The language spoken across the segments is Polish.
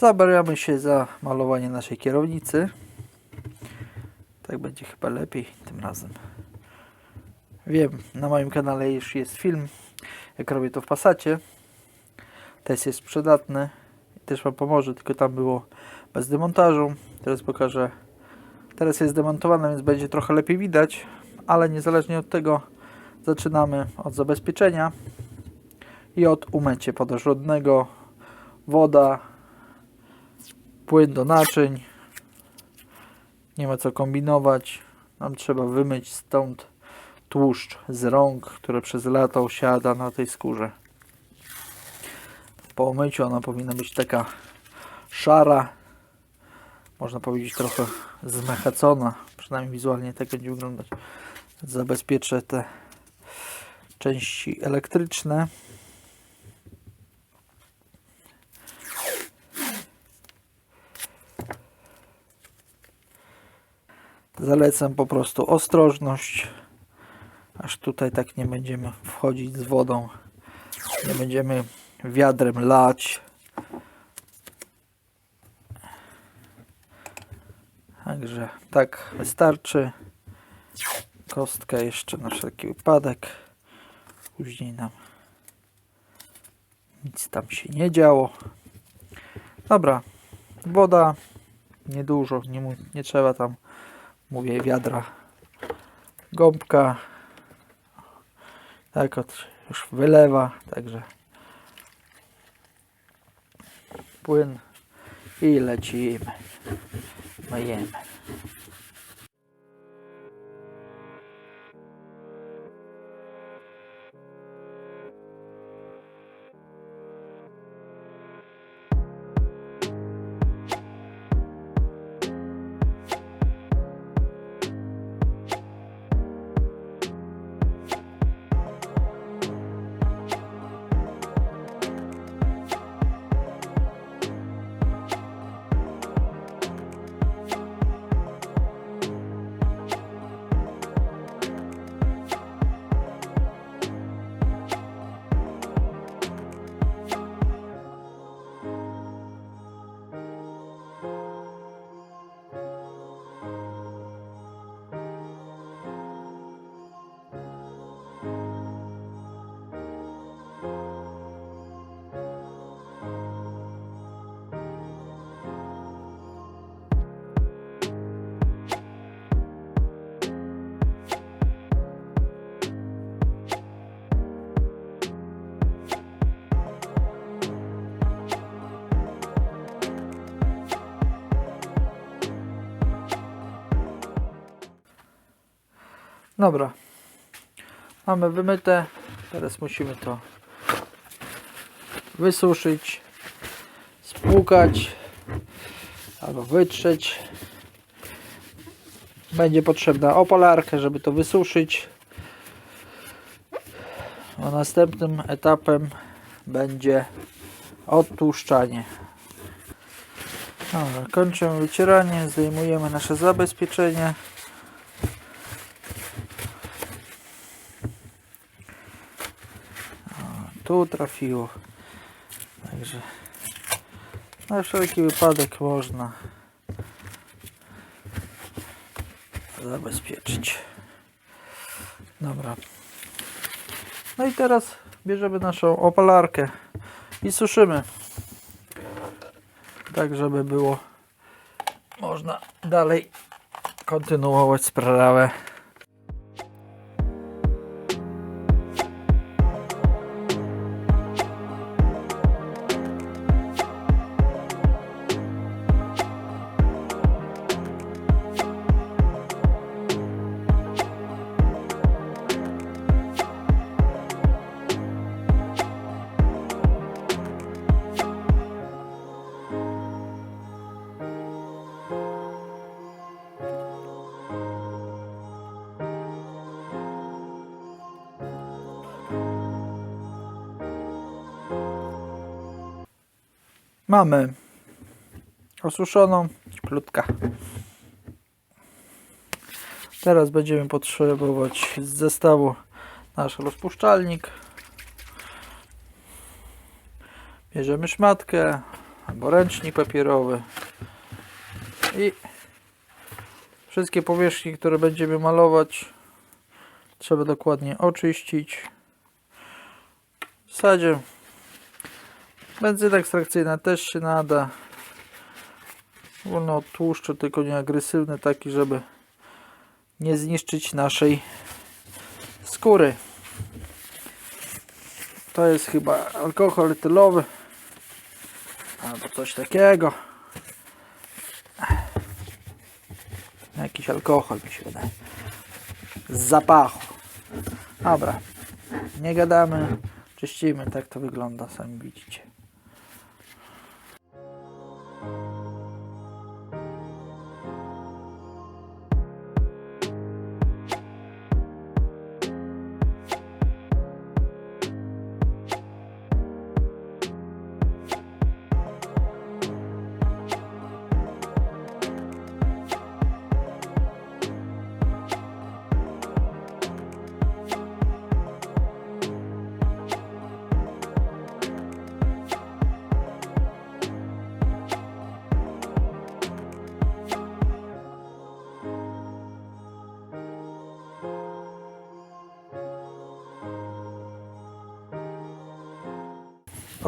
Zabieramy się za malowanie naszej kierownicy. Tak będzie chyba lepiej tym razem. Wiem, na moim kanale już jest film, jak robię to w Passacie. Test jest przydatny i też Wam pomoże, tylko tam było bez demontażu. Teraz pokażę. Teraz jest demontowane, więc będzie trochę lepiej widać, ale niezależnie od tego zaczynamy od zabezpieczenia i od umycia podożrodnego, woda, płyn do naczyń. Nie ma co kombinować. Nam trzeba wymyć stąd tłuszcz z rąk, które przez lata osiada na tej skórze. Po umyciu ona powinna być taka szara, można powiedzieć trochę zmechacona, przynajmniej wizualnie tak będzie wyglądać. Zabezpieczę te części elektryczne. Zalecam po prostu ostrożność, aż tutaj tak nie będziemy wchodzić z wodą, nie będziemy wiadrem lać. Także tak wystarczy. Kostka jeszcze na wszelki wypadek. Później nam nic tam się nie działo. Dobra, woda niedużo, nie, nie trzeba tam, mówię, wiadra. Gąbka. Tak od już wylewa, także płyn i lecimy. Myjemy. Dobra. Mamy wymyte. Teraz musimy to wysuszyć, spłukać albo wytrzeć. Będzie potrzebna opalarka, żeby to wysuszyć. A następnym etapem będzie odtłuszczanie. Dobra, kończymy wycieranie, zdejmujemy nasze zabezpieczenie. Tu trafiło. Także na wszelki wypadek można zabezpieczyć. Dobra. No i teraz bierzemy naszą opalarkę i suszymy. Tak, żeby było można dalej kontynuować sprawę. Mamy osuszoną cieplutkę. Teraz będziemy potrzebować z zestawu nasz rozpuszczalnik. Bierzemy szmatkę albo ręcznik papierowy i wszystkie powierzchnie, które będziemy malować trzeba dokładnie oczyścić. W zasadzie benzyna ekstrakcyjna też się nada. Wolno od tłuszczu, tylko nie agresywny, taki, żeby nie zniszczyć naszej skóry. To jest chyba alkohol etylowy albo coś takiego. Jakiś alkohol mi się wydaje. Z zapachu. Dobra. Nie gadamy. Czyścimy. Tak to wygląda, sami widzicie.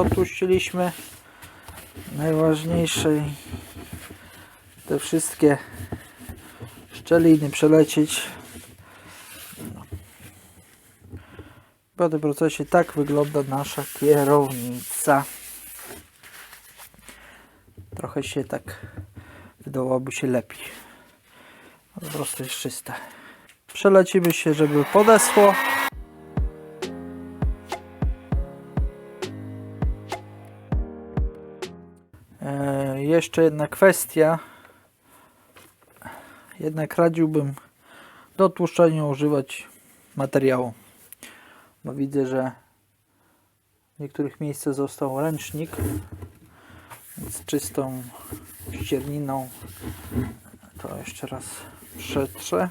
Odpuściliśmy najważniejsze te wszystkie szczeliny przelecieć. Po tym procesie tak wygląda nasza kierownica. Trochę się tak wydawałoby się lepiej. Po prostu jest czyste. Przelecimy się, żeby podesło. Jeszcze jedna kwestia. Jednak radziłbym do tłuszczenia używać materiału. Bo widzę, że w niektórych miejscach został ręcznik z czystą ścierniną. To jeszcze raz przetrę.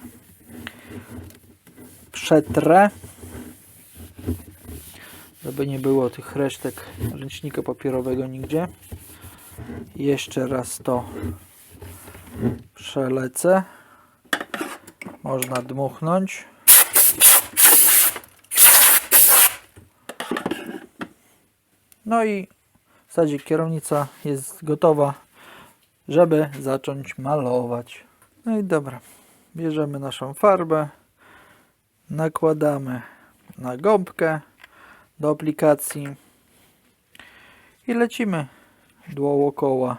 Przetrę. Żeby nie było tych resztek ręcznika papierowego nigdzie. Jeszcze raz to przelecę. Można dmuchnąć. No i w zasadzie kierownica jest gotowa, żeby zacząć malować. No i dobra, bierzemy naszą farbę, nakładamy na gąbkę do aplikacji i lecimy dookoła.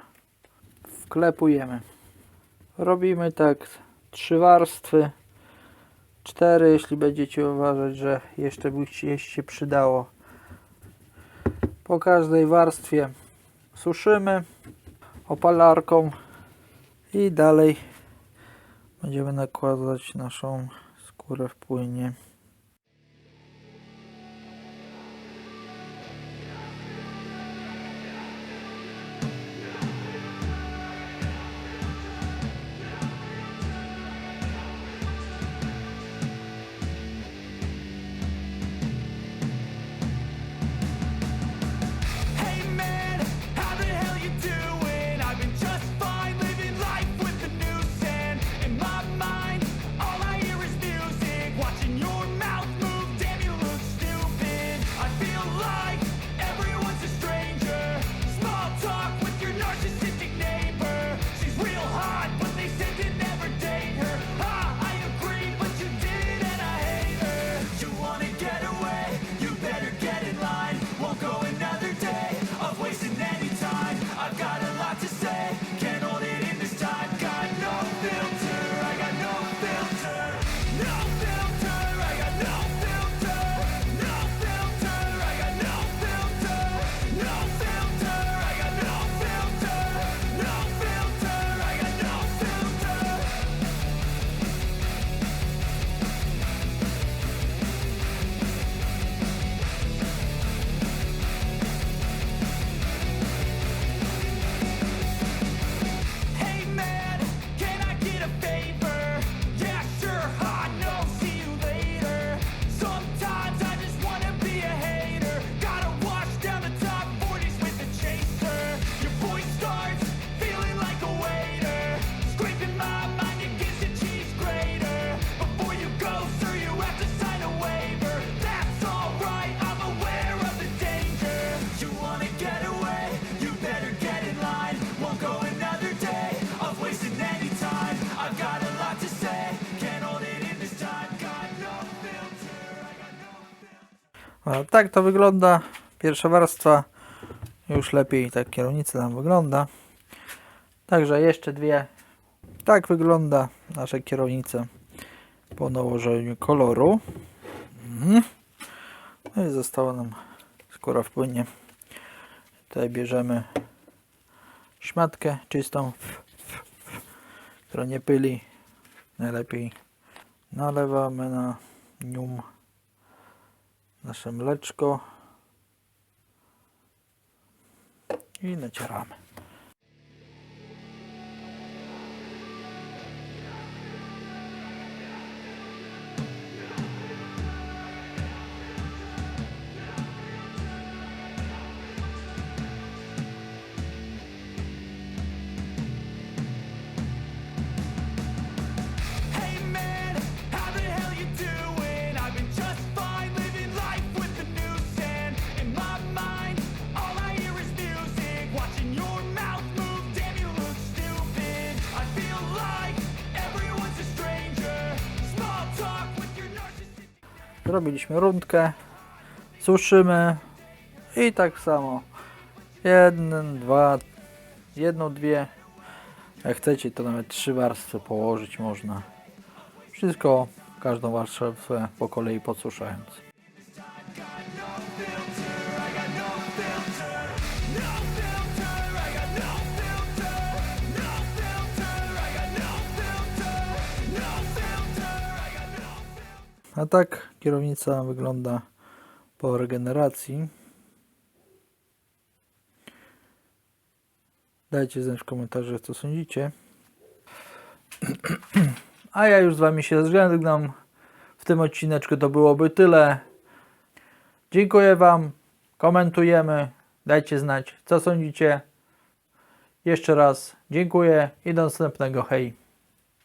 Wklepujemy. Robimy tak trzy warstwy, cztery, jeśli będziecie uważać, że jeszcze by się przydało. Po każdej warstwie suszymy opalarką i dalej będziemy nakładać naszą skórę w płynie. Tak to wygląda. Pierwsza warstwa. Już lepiej tak kierownica nam wygląda. Także jeszcze dwie. Tak wygląda nasza kierownica po nałożeniu koloru. Mhm. No i została nam skóra w płynie. Tutaj bierzemy szmatkę czystą, która nie pyli. Najlepiej nalewamy na nią nasze mleczko i nacieramy. Zrobiliśmy rundkę, suszymy i tak samo. Jeden, dwa, jedną, dwie. Jak chcecie, to nawet trzy warstwy położyć można. Wszystko, każdą warstwę po kolei podsuszając. A tak kierownica wygląda po regeneracji. Dajcie znać w komentarzach, co sądzicie. A ja już z Wami się żegnam. W tym odcineczku to byłoby tyle. Dziękuję Wam. Komentujemy. Dajcie znać, co sądzicie. Jeszcze raz dziękuję i do następnego. Hej.